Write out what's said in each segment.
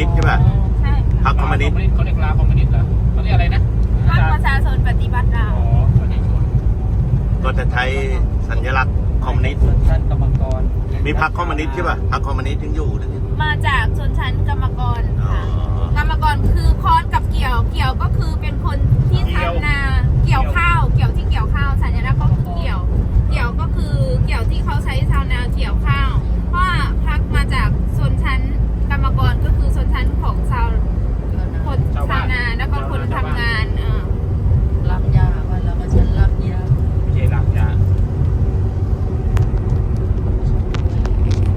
นิสต์ใช่ป่ะใช่พรรคคอมมิวนิสต์เขาเรียกลาคอมมิวนิสต์เหรอเขาเรียกอะไรนะพรรคประชาชนปฏิบัติลาอ๋วอประชาชนก็จะใช้สัญลักษณ์คอมมิวนิสต์ส่วนชั้นกรรมกรมีพรรคคอมมิวนิสต์ใช่ป่ะพรรคคอมมิวนิสต์ยังอยู่นะเนี่ยมาจากชนชั้นกรรมกรอ๋อ ค่ะ กรรมกรคือค้อนกับเกี่ยว เกี่ยวก็คือเป็นคนที่ทำนา เกี่ยวข้าว เกี่ยวที่เกี่ยวข้าวสัญลักษณ์ก็คือเกี่ยว เกี่ยวก็คือเกี่ยวที่เขาใช้ชาวนาเกี่ยวข้าว เพราะว่าพักมาจากชนชั้นกรรมกรก็คือชนชั้นของชาวคนชาวนาแล้วก็คนทำงานเออ รับยาวันละมาฉันรับยา ไม่ใช่หลักยา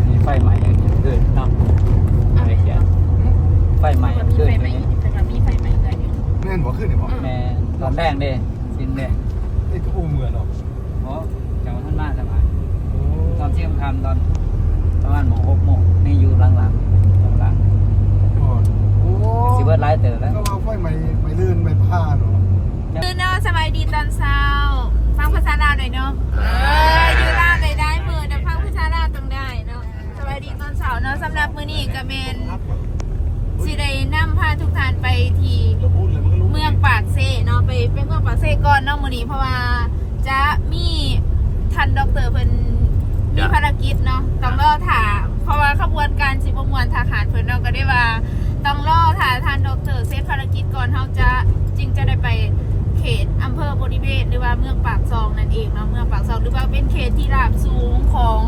มีไฟใหม่เกิดเนาะอะไรเงี้ยไฟใหม่ มี เกิด ไฟ อ ไหม้ ย่างนี้ แต่มีไฟไหม้เลยเนี่ย แม่นบ่ขึ้นนี่บ่ แม่ตอนแรกเด้ สิ้นเด้นี่ก็อู้เมืองเนาะเพราะจังหวัดท่านมาสบายตอนเที่ยงคำตอนประมาณโมงหกโมงนี่อยู่หลังๆหลังก่อนโอ้ๆสิเบิร์ดไลท์เตอร์แล้วก็ว่าไฟไหม้ไหม้ลื่นไหม้ผ้าเนาะคือเนาะสบายดีตอนเช้าฟังภาษาลาวหน่อยเนาะเอออยู่ลาวได้ได้มือแต่ฟังภาษาลาวต้องได้เนาะสบายดีตอนเช้าเนาะสำหรับมื้อนี้ก็เป็นสิได้นำพาทุกท่านไป มื้อนี้เพราะว่าจะมีท่านดอกเตอรเพิ่นมีภารกิจเนาะต้องรอถาเพราะว่าขบวนการสิบมวนทหารเพิ่นเนาะก็ได้ว่าต้องรอถาท่านดอกเตอรเซตภารกิจก่อนเฮาจะจึงจะได้ไปเขตอำเภอบริเวณหรือว่าเมืองปากซองนั่นเองเนาะเมืองปากซองหรือว่าเป็นเขตที่ราบสูงของ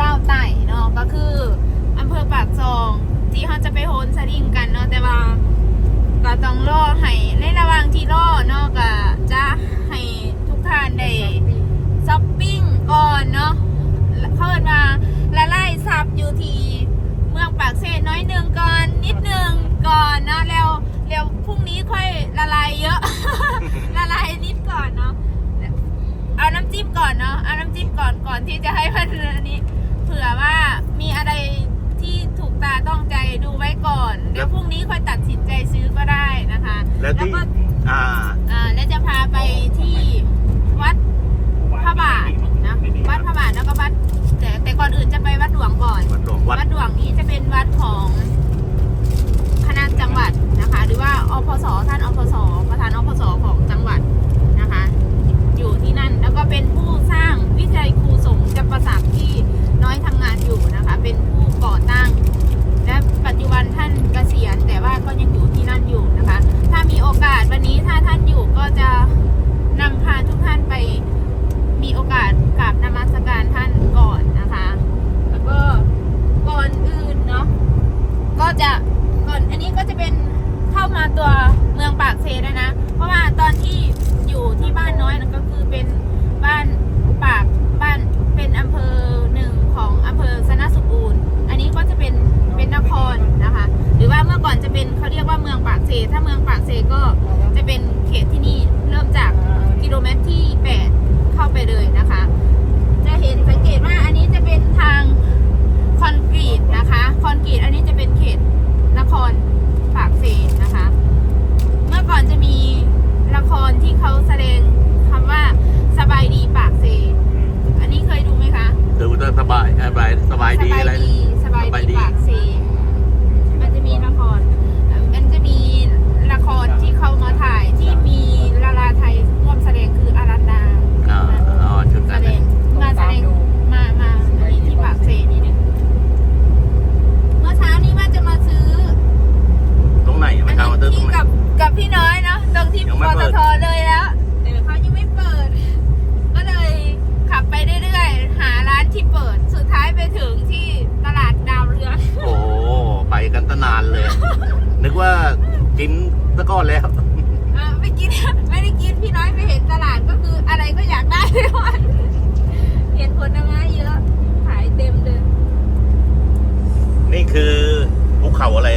ลาวใต้เนาะก็คืออำเภอปากซอง ที่เขาจะไปโฮนสลิงกันเนาะแต่ว่า ก็ต้องรอให้ในระหว่างที่รอเนาะก็จะให้ทุกท่าน ได้ช้อปปิ้งก่อนเนาะเขาเอินมาละลายซับอยู่ที่เมืองปากเซน้อยหนึ่งก่อนนิดหนึ่งก่อนเนาะแล้วแล้วพรุ่งนี้ค่อยละลายเยอะ ละลายนิดก่อนเนาะเอาน้ำจิ้มก่อนเนาะเอาน้ำจิ้มก่อนก่อนที่จะให้เพื่อนอันนี้ เผื่อว่ามีอะไรที่ถูกตาต้องใจดูไว้ก่อน เดี๋ยวพรุ่งนี้ค่อยตัดสินใจซื้อก็ได้นะคะ แล้วที่ก็อ่าอ่าแล้วจะพาไปที่ วัดพระบาทนะวัดพระบาทแล้วก็วัด แต่แต่ก่อนอื่นจะไปวัดหลวงก่อน วัดหลวงวัด วัดหลวงนี้จะเป็นวัดของคณะจังหวัดนะคะ หรือว่าอพสท่านอพสประธานอพสของจังหวัดนะคะ อยู่ที่นั่นแล้วก็เป็นผู้สร้างวิจัยครูสงฆ์จำปาสักที่น้อยทำงานอยู่นะคะ เป็นผู้ก่อตั้ง และปัจจุบันท่านเกษียณแต่ว่าก็ยังอยู่ที่นั่นอยู่นะคะ ถ้ามีโอกาสวันนี้ถ้าท่านอยู่ก็จะนำพาทุกท่านไปมีโอกาสกราบนมัสการท่านก่อนนะคะ แล้วก็ก่อนอื่นเนาะก็จะก่อนอันนี้ก็จะเป็นเข้ามาตัวเมืองปากเซแล้วนะ เพราะว่าตอนที่อยู่ที่บ้านน้อยนั่นก็คือเป็นบ้านปากบ้านเป็นอำเภอหนึ่งของอำเภอสนสุบูรณ์อันนี้ก็จะเป็นเป็นนครนะคะ หรือว่าเมื่อก่อนจะเป็นเขาเรียกว่าเมืองปากเซ ถ้าเมืองปากเซก็จะเป็นเขตที่นี่เริ่มจากกิโลเมตรที่ 8 เข้าไปเลยนะคะ จะเห็นสังเกตว่าอันนี้จะเป็นทางคอนกรีตนะคะ คอนกรีตอันนี้จะเป็นเขตนครปากเซนะคะ เมื่อก่อนจะมีละครที่เขาแสดงคำว่าสบายดีปากเซ อันนี้เคยดูไหมคะ ดูจะสบายสบายสบายดีอะไร สบาย สบายดี ดีปากเซ มันจะมีละครเอ่อมันจะมีละครที่เขามาถ่ายที่มีลาลาไทยร่วมแสดงคืออารันดา อ่าอ๋อชุด แส นั้น ดงมาแสดงมามาที่ที่ปากเซนี่หนึ่งเมื่อเช้านี้ว่าจะมาซื้อ ตรงไหน อั ไม่ น ทราบว่าเจอตร นี้ งไหน กับกับพี่น้อยเนาะตรงที่ ยัง ป ไม่ ต เปิด ทเลยแล้วแต่เขายังไม่เปิด ก็เลยขับไปเรื่อยๆหาร้านที่เปิดสุดท้ายไปถึงที่ตลาดดาวเรือง โอ้ไปกันตั้งนานเลย นึกว่ากินตะก้อนแล้วเออไม่กิน ไม่ได้กินพี่น้อยไปเห็นตลาดก็คืออะไรก็อยากได้ไปหมดเห็นผลไม้เยอะขายเต็มเลย นี่คือภูเขาอะไร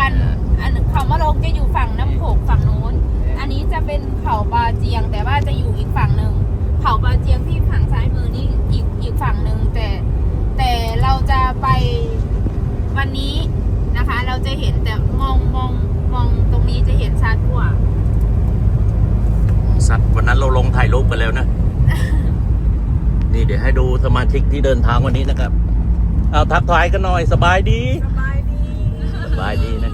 กันเขามาลงจะอยู่ฝั่งน้ำโขงฝั่งนู้น อันนี้จะเป็นเขาบาเจียง แต่ว่าจะอยู่อีกฝั่งหนึ่งเขาบาเจียงที่ฝั่งซ้ายมือนี่อีกอีกฝั่งหนึ่งแต่แต่เราจะไปวันนี้นะคะ เราจะเห็นแต่มองมองมองตรงนี้จะเห็นชัดกว่าสัตว์วันนั้นเราลงถ่ายรูปไปแล้วนะ นี่เดี๋ยวให้ดูสมาชิกที่เดินทางวันนี้นะครับ เอาทักทายกันหน่อยสบายดีสบาย บายดีนะ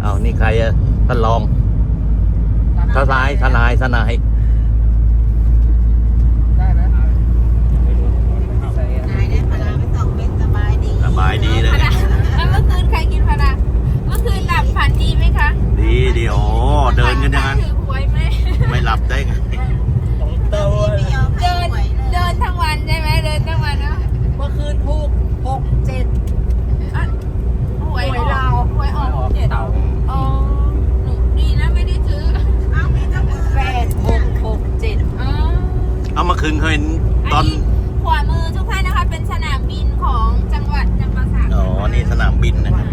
เอานี่ใครอะท่านรองทนายทนายทนายได้ไหมไม่รู้ครับใส่นายได้พาราไปสองเม็ดสบายดีสบายดีเลยพะดาแล้วเมื่อคืนใครกินพะดาเมื่อคืนหลับฝันดีไหมคะ ดีดีโอเดินกันอย่างนั้นถือหวยไหมไม่หลับได้ไงไม่ยอมให้เดินหวยเลยเดินทั้งวันใช่ไหมเดินทั้งวันเนาะเมื่อคืนถูกหกเจ็ด อะหวย หวยลาว หวยออกเจ็ด เต่า อ๋อหนูดีนะไม่ได้ซื้อ เอามีเจ้ามือ แปดหกหกเจ็ด อ๋อ เอามาคืนเคยเห็นตอนขวามือทุกท่านนะคะ เป็นสนามบินของจังหวัดจำปาสักอ๋อนี่สนามบินนะครับ